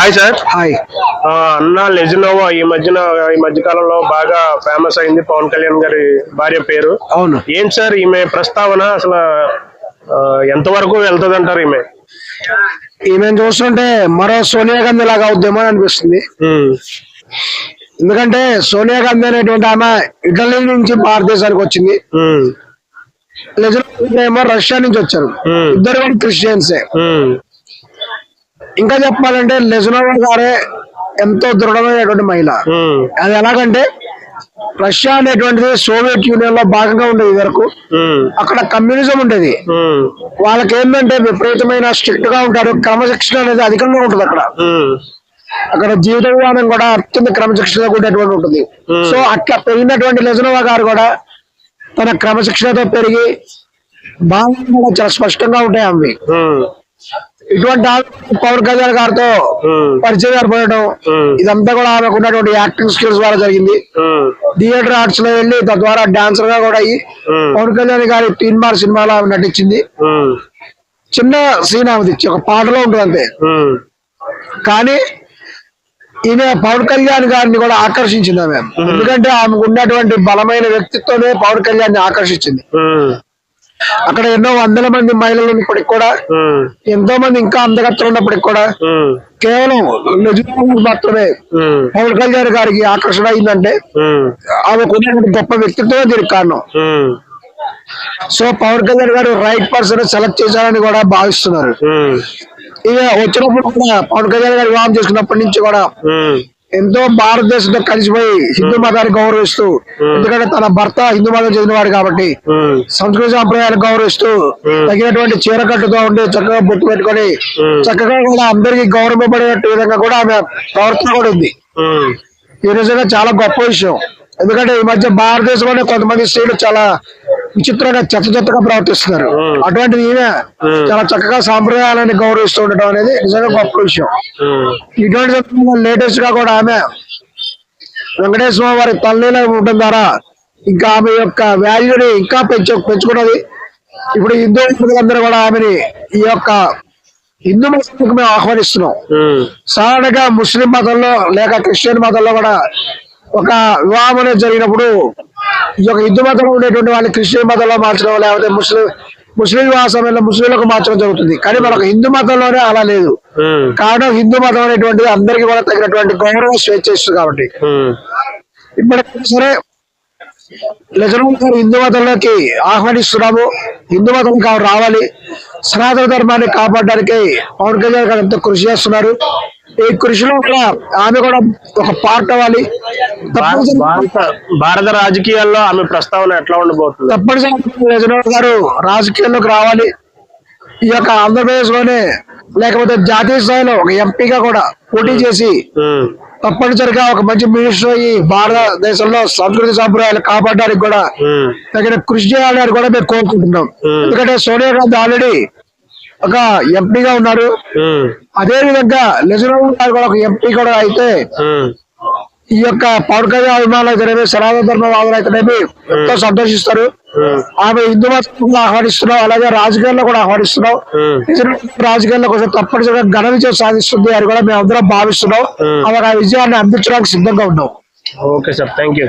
Hi sir hi అన్న లెజినోవా ఈ మధ్యన ఈ మధ్య కాలంలో బాగా ఫేమస్ అయింది పవన్ కళ్యాణ్ గారి భార్య పేరు. అవును. ఏం సార్ ఈమె ప్రస్తావన? అసలు ఎంతవరకు వెళ్తుంది అంటారు ఈమె? ఈమెను చూస్తుంటే మరో సోనియా గాంధీ లాగా అవుద్దేమో అని అనిపిస్తుంది. ఎందుకంటే సోనియా గాంధీ అనేటువంటి ఆమె ఇటలీ నుంచి భారతదేశానికి వచ్చింది. లెజర్ ఏమో రష్యా నుంచి వచ్చారు. ఇద్దరు కూడా క్రిస్టియన్సే ఇంకా చెప్పాలంటే లెజనోవా గారే ఎంతో దృఢమైనటువంటి మహిళ. అది ఎలాగంటే రష్యా అనేటువంటిది సోవియట్ యూనియన్లో భాగంగా ఉండేది వరకు అక్కడ కమ్యూనిజం ఉండేది. వాళ్ళకి ఏంటంటే విపరీతమైన స్ట్రిక్ట్గా ఉంటారు. క్రమశిక్షణ అనేది అధికంగా ఉంటుంది అక్కడ. అక్కడ జీవిత విధానం కూడా అత్యంత క్రమశిక్షణగా ఉండేటువంటి ఉంటుంది. సో అట్లా పెరిగినటువంటి లెజనోవా గారు కూడా తన క్రమశిక్షణతో పెరిగి కూడా చాలా స్పష్టంగా ఉంటాయి అవి. ఇటువంటి ఆమె పవన్ కళ్యాణ్ గారితో పరిచయం ఏర్పడడం Hmm. ఇదంతా కూడా ఆమెకు ఉన్నటువంటి యాక్టింగ్ స్కిల్స్ ద్వారా జరిగింది. థియేటర్ ఆర్ట్స్లో వెళ్ళి తద్వారా డాన్సర్గా కూడా అయ్యి పవన్ కళ్యాణ్ గారి తీన్ మార్ సినిమాలో ఆమె నటించింది. చిన్న సీన్ ఆమెది ఒక పాటలో ఉంటుంది అంతే. కానీ ఈమె పవన్ కళ్యాణ్ గారిని కూడా ఆకర్షించింది ఆమె. ఎందుకంటే ఆమెకు ఉన్నటువంటి బలమైన వ్యక్తిత్వమే పవన్ కళ్యాణ్ని ఆకర్షించింది అక్కడ ఎన్నో వందల మంది మహిళలు ఉన్నప్పటికి కూడా ఎంతో మంది ఇంకా అందగత్తలు ఉన్నప్పటికి కూడా కేవలం నిజాలు మాత్రమే. పవన్ కళ్యాణ్ గారికి ఆకర్షణ అయిందంటే ఆమెకు ఉన్నటువంటి గొప్ప వ్యక్తిత్వమే దీనికి కారణం. సో పవన్ కళ్యాణ్ గారు రైట్ పర్సన్ సెలెక్ట్ చేశారని కూడా భావిస్తున్నారు. ఇక వచ్చినప్పుడు కూడా పవన్ కళ్యాణ్ గారు వివాహం చేసుకున్నప్పటి నుంచి కూడా ఎంతో భారతదేశంతో కలిసిపోయి హిందూ మతాన్ని గౌరవిస్తూ ఎందుకంటే తన భర్త హిందూ మతం చెందినవాడు కాబట్టి సంస్కృతి సాంప్రదాయాలు గౌరవిస్తూ తగినటువంటి చీర కట్టుతో ఉండి చక్కగా బొట్టు పెట్టుకొని చక్కగా కూడా అందరికి గౌరవపడేట విధంగా కూడా ఆమె ప్రవర్తన కూడా ఉంది. ఈ నిజంగా చాలా గొప్ప విషయం. ఎందుకంటే ఈ మధ్య భారతదేశంలోనే కొంతమంది స్త్రీలు చాలా విచిత్రంగా చెత్త చెత్తగా ప్రవర్తిస్తున్నారు. అటువంటిది ఈమె. చాలా చక్కగా సాంప్రదాయాలని గౌరవిస్తూ ఉండటం అనేది నిజంగా గొప్ప విషయం. ఇటువంటి లేటెస్ట్గా కూడా ఆమె వెంకటేశ్వర వారి తల్లిలో ఉండటం ద్వారా ఇంకా ఆమె యొక్క వాల్యూని ఇంకా పెంచు పెంచుకున్నది. ఇప్పుడు హిందూ అందరూ కూడా ఆమెని ఈ యొక్క హిందూ మతానికి మేము ఆహ్వానిస్తున్నాం. సాధారణంగా ముస్లిం మతంలో లేక క్రిస్టియన్ మతంలో కూడా ఒక వివాహం అనేది జరిగినప్పుడు ఈ యొక్క హిందూ మతంలో ఉండేటువంటి వాళ్ళని క్రిస్టియన్ మతంలో మార్చడం లేకపోతే ముస్లిం ముస్లిం సమయంలో ముస్లింలకు మార్చడం జరుగుతుంది. కానీ మనకు హిందూ మతంలోనే అలా లేదు. కారణం హిందూ మతం అనేటువంటిది అందరికీ కూడా తగినటువంటి గౌరవ స్వేచ్ఛ ఇస్తుంది కాబట్టి. ఇప్పటికైనా సరే లజనం గారు హిందూ మతంలోకి ఆహ్వానిస్తున్నాము. హిందూ ఆమె రావాలి సనాతన ధర్మాన్ని కాపాడడానికి పవన్ కళ్యాణ్ గారు ఎంతో కృషి చేస్తున్నారు. ఈ కృషిలో కూడా ఆమె కూడా ఒక పార్ట్ అవ్వాలి. భారత రాజకీయాల్లో ఆమె ప్రస్తావన ఎట్లా ఉండబోతుంది? తప్పనిసరిగా లజనం గారు రాజకీయాల్లోకి రావాలి. ఈ యొక్క ఆంధ్రప్రదేశ్లోనే లేకపోతే జాతీయ స్థాయిలో ఒక ఎంపీగా కూడా పోటీ చేసి తప్పనిసరిగా ఒక మంచి మినిస్టర్ ఈ భారతదేశంలో సంస్కృతి సాంప్రదాయాలు కాపాడడానికి కూడా తగిన కృషి చేయాలని కూడా మేము కోరుకుంటున్నాం. ఎందుకంటే సోనియా గాంధీ ఆల్రెడీ ఒక ఎంపీగా ఉన్నారు. అదే విధంగా లెజనరావు గారు కూడా ఒక ఎంపీ కూడా అయితే ఈ యొక్క పవన్ కళ్యాణ్ అభిమానులు అయితేనేమి సనాతన ధర్మవాదులు అయితేనేమి ఎంతో సంతోషిస్తారు. ఆమె హిందూ మతం కూడా ఆహ్వానిస్తున్నాం అలాగే రాజకీయాల్లో కూడా ఆహ్వానిస్తున్నాం రాజకీయాల్లో కోసం తప్పనిసరిగా ఘన విజయం సాధిస్తుంది అని కూడా మేము అందరం భావిస్తున్నాం. ఆమె ఆ విజయాన్ని అందించడానికి సిద్ధంగా ఉన్నాం. Okay sir thank you